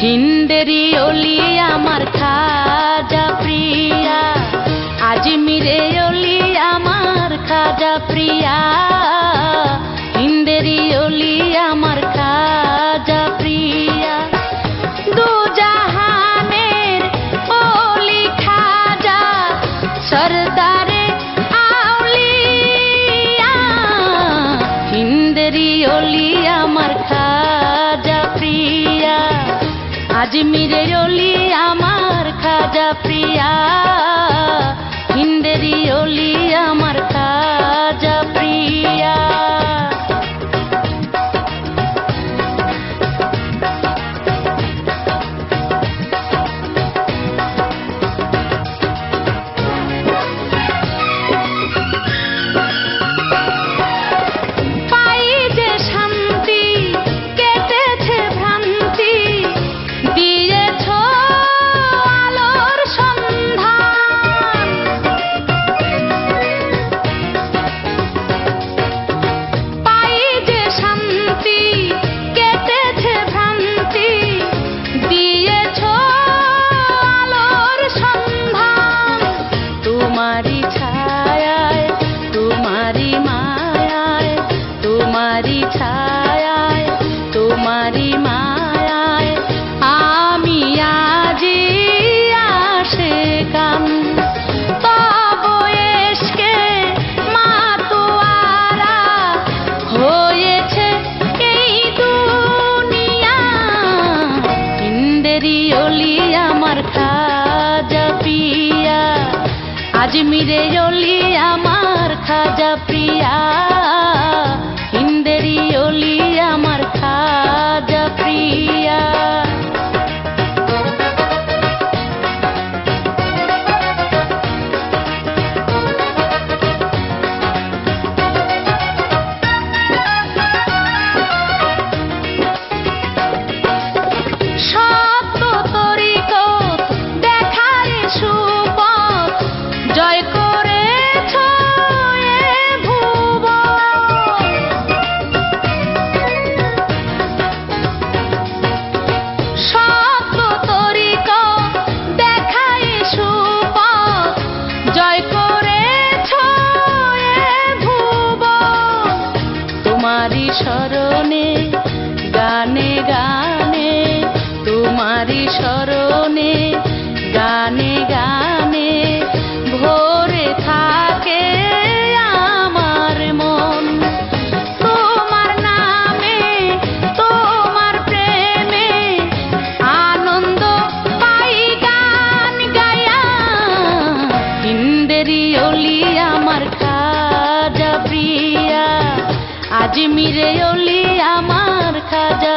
হিন্দেরি অলি আমার খাজা প্রিয়া। আজমিরে অলি আমার খাজা প্রিয়া। হিন্দেরি অলি আমার খাজা প্রিয়া। দু জাহানের অলি খাজা, সরদারে আউলিয়া। হিন্দেরি অলি আজমিরের অলি আমার খাজা প্রিয়া। হিন্দেরি অলি আমার অলি আমার খাজা পিয়া আজমিরে অলি আমার খাজা প্রিয়া। তোমারি স্মরণে গানে গানে তোমারি স্মরণে গানে গানে ভরে থাকে আমার মন। তোমার নামে, তোমার প্রেমে আনন্দ পাই, গান গায়া। হিন্দেরি অলি আমার খাজা প্রিয়া। আজমিরে অলি আমার খাজা অলি আমার খাজা।